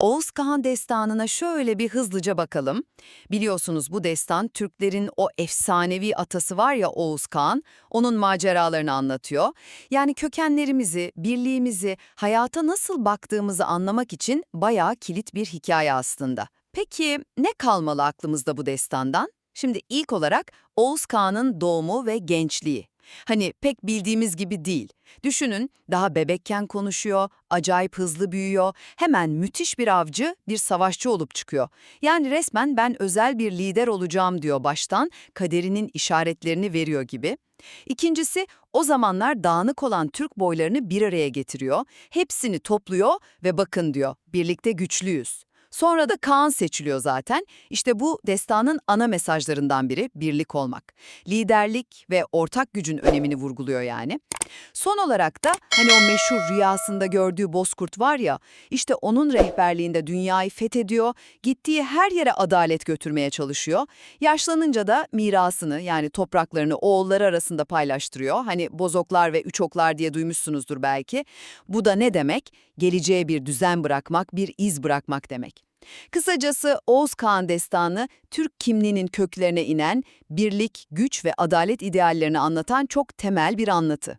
Oğuz Kağan destanına şöyle bir hızlıca bakalım. Biliyorsunuz bu destan Türklerin o efsanevi atası var ya Oğuz Kağan, onun maceralarını anlatıyor. Yani kökenlerimizi, birliğimizi, hayata nasıl baktığımızı anlamak için bayağı kilit bir hikaye aslında. Peki ne kalmalı aklımızda bu destandan? Şimdi ilk olarak Oğuz Kağan'ın doğumu ve gençliği. Hani pek bildiğimiz gibi değil. Düşünün daha bebekken konuşuyor, acayip hızlı büyüyor, hemen müthiş bir avcı, bir savaşçı olup çıkıyor. Yani resmen ben özel bir lider olacağım diyor baştan, kaderinin işaretlerini veriyor gibi. İkincisi, o zamanlar dağınık olan Türk boylarını bir araya getiriyor, hepsini topluyor ve bakın diyor, birlikte güçlüyüz. Sonra da Kaan seçiliyor zaten. İşte bu destanın ana mesajlarından biri birlik olmak. Liderlik ve ortak gücün önemini vurguluyor yani. Son olarak da hani o meşhur rüyasında gördüğü bozkurt var ya, işte onun rehberliğinde dünyayı fethediyor, gittiği her yere adalet götürmeye çalışıyor. Yaşlanınca da mirasını yani topraklarını oğulları arasında paylaştırıyor. Hani bozoklar ve üçoklar diye duymuşsunuzdur belki. Bu da ne demek? Geleceğe bir düzen bırakmak, bir iz bırakmak demek. Kısacası Oğuz Kağan destanı Türk kimliğinin köklerine inen, birlik, güç ve adalet ideallerini anlatan çok temel bir anlatı.